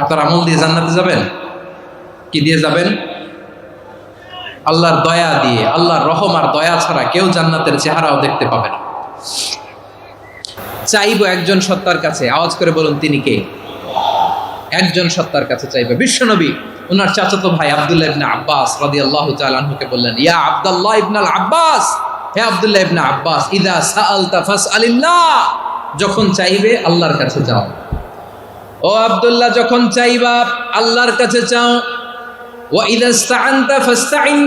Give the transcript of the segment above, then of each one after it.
আপনার আমল দিয়ে জান্নাতে যাবেন? কি দিয়ে যাবেন? আল্লাহর দয়া দিয়ে, আল্লাহর রহম আর দয়া ছাড়া কেউ জান্নাতের চেহারাও দেখতে পাবে না। চাইব একজন সত্তার কাছে। আওয়াজ করে বলুন, তিনি কে? একজন সত্তার কাছে চাইবে। বিশ্বনবী ওনার চাচাতো ভাই আব্দুল্লাহ ইবনে আব্বাস রাদিয়াল্লাহু তাআলা আনহুকে বললেন, ইয়া আব্দুল্লাহ ইবনে আল আব্বাস, হে আব্দুল্লাহ ইবনে আব্বাস, ইদা সাআলতা ফাসআলিল্লাহ, যখন চাইবে আল্লাহর কাছে যাও। ও আবদুল্লাহ, যখন চাইবা, আল্লাহর কাছে চাও। ও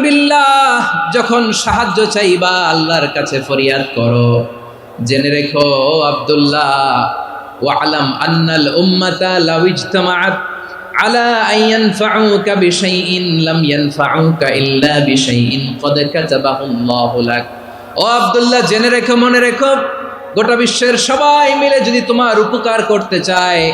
বিল্লাহ, যখন সাহায্য চাইবা, আল্লাহর কাছে ফরিয়াদ করো। জেনে রেখো, ও আবদুল্লাহ ও আলাম আন্নাল লাউ লাউইজতামাআত আলা আইয়ান ফাউকা বিশাইইন, লাম ইয়ানফাউকা ইল্লা বিশাইইন, কদ কাতাবাহুল্লাহু লাক। ও আব্দুল্লাহ, জেনে রেখো, মনে রেখো, গোটা বিশ্বের সবাই মিলে যদি তোমার উপকার করতে চায়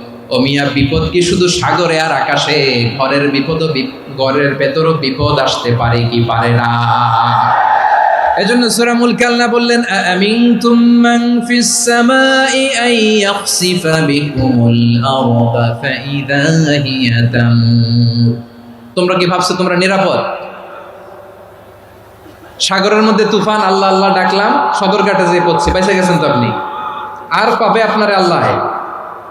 ও মিয়া, বিপদ কি শুধু সাগরে আর আকাশে? ঘরের বিপদও বিপ- ঘরের ভেতরও বিপদ আসতে পারে কি পারে না? এজন্য সূরা মুলক আল্লাহ বললেন আমিনতুম মান ফিস সামাই আন ইয়াখসিফা বিকুমুল আরদা ফাইদা হিয়া তামুর তোমরা কি ভাবছ তোমরা নিরাপদ? সাগরের মধ্যে তুফান, আল্লাহ আল্লাহ ডাকলাম, সদরঘাটে যেয়ে পড়ছে বেঁচে গেছেন তো আপনি? আর পাবে আপনারে আল্লাহ।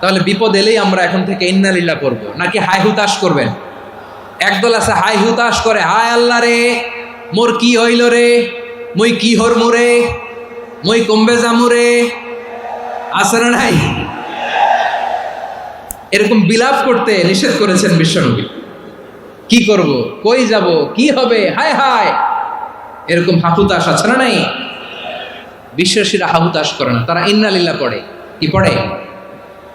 তাহলে বিপদ এলেই আমরা এখন থেকে ইন্নালিল্লাহ করব। নাকি হাই হুতাশ করবেন? একদল আছে হাই হুতাশ করে, হায় আল্লাহ রে, মোর কি হইল রে? মই কি হর মুরে মই কমবে জামুরে আছে না নাই? এরকম বিলাপ করতে নিষেধ করেছেন বিশ্বনবী। কি করব? কই যাব? কি হবে? হায় হায়! এরকম হাহুতাশ আছে না নাই? বিশ্বাসীরা হাহুতাশ করে না, তারা ইন্নালিল্লাহ পড়ে। কি পড়ে?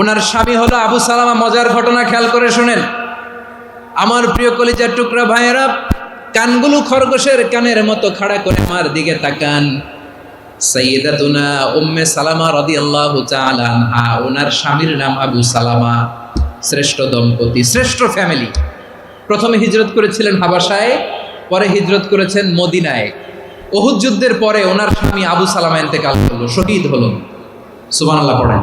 ওনার স্বামী হলো আবু সালামা, মজার ঘটনা খেয়াল করে শুনেন। আমার প্রিয় কলিজার টুকরা ভাইয়েরা, কানগুলো খরগোশের কানের মতো খাড়া করে আমার দিকে তাকান। সৈয়দাতুনা উম্মে সালামা আনহা, ওনার স্বামীর নাম আবু সালামা। শ্রেষ্ঠ দম্পতি, শ্রেষ্ঠ ফ্যামিলি। প্রথমে হিজরত করেছিলেন পরে হিজরত করেছেন যুদ্ধের পরে ওনার স্বামী আবু শহীদ হলো পড়েন।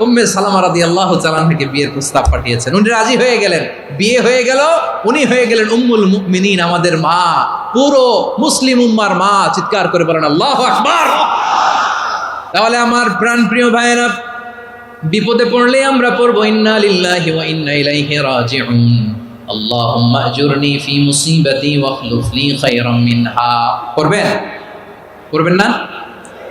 উম্মে সালামা রাদিয়াল্লাহু তাআলা থেকে বিয়ের প্রস্তাব পাঠিয়েছেন। উনি রাজি হয়ে গেলেন। বিয়ে হয়ে গেল, উনি হয়ে গেলেন উম্মুল মুমিনিন, আমাদের মা, পুরো মুসলিম উম্মার মা, চিৎকার করে বলেন, আল্লাহু আকবার! তাহলে আমার প্রাণ প্রিয় ভাইয়েরা, বিপদে পড়লে আমরা পড়ব, ইন্না লিল্লাহি ওয়া ইন্না ইলাইহি রাজিউন। আজুরনি ফি মুসিবাতি ওয়া আখলুফ লি খায়রাম মিনহা। করবেন করবেন না?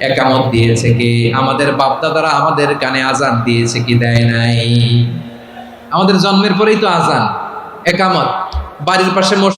একামত দিয়েছে কি? আমাদের বাপদাদারা আমাদের কানে আজান দিয়েছে কি, দেয় নাই? আমাদের জন্মের পরেই তো আজান একামত। বাড়ির পাশে